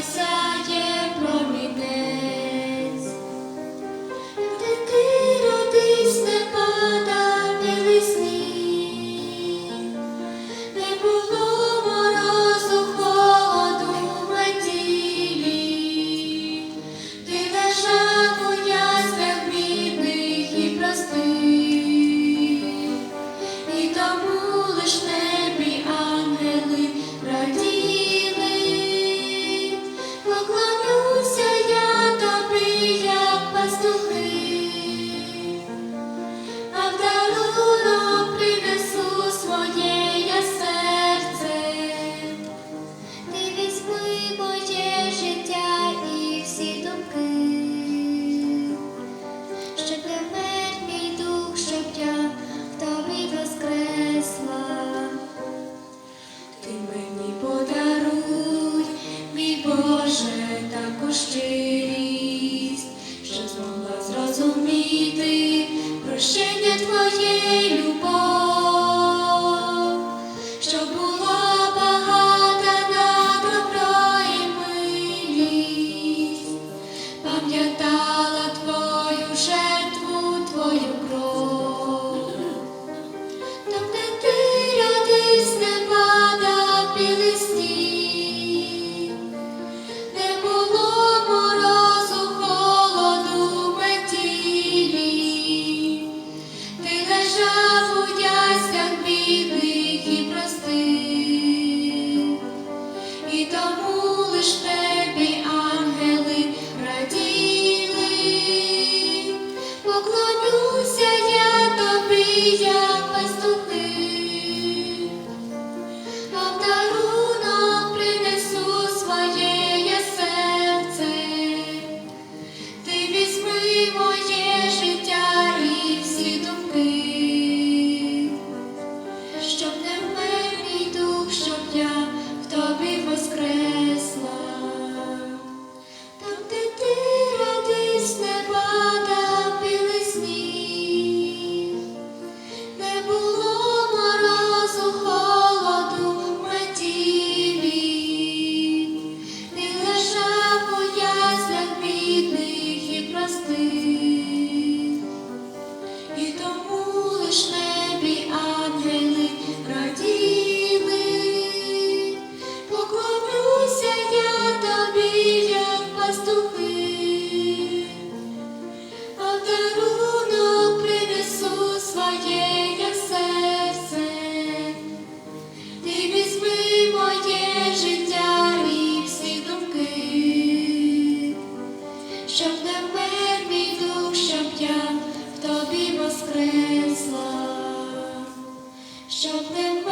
висає не пада білисні, не було холоду в метілі, ти лежав у яснях і простих, і тому лиш не. Боже також щирість, що змогла зрозуміти прощення Твоєї любов, що було. молюся я тобі, я поступив. щоб не мій дух, щоб я в тобі воскресла, щоб не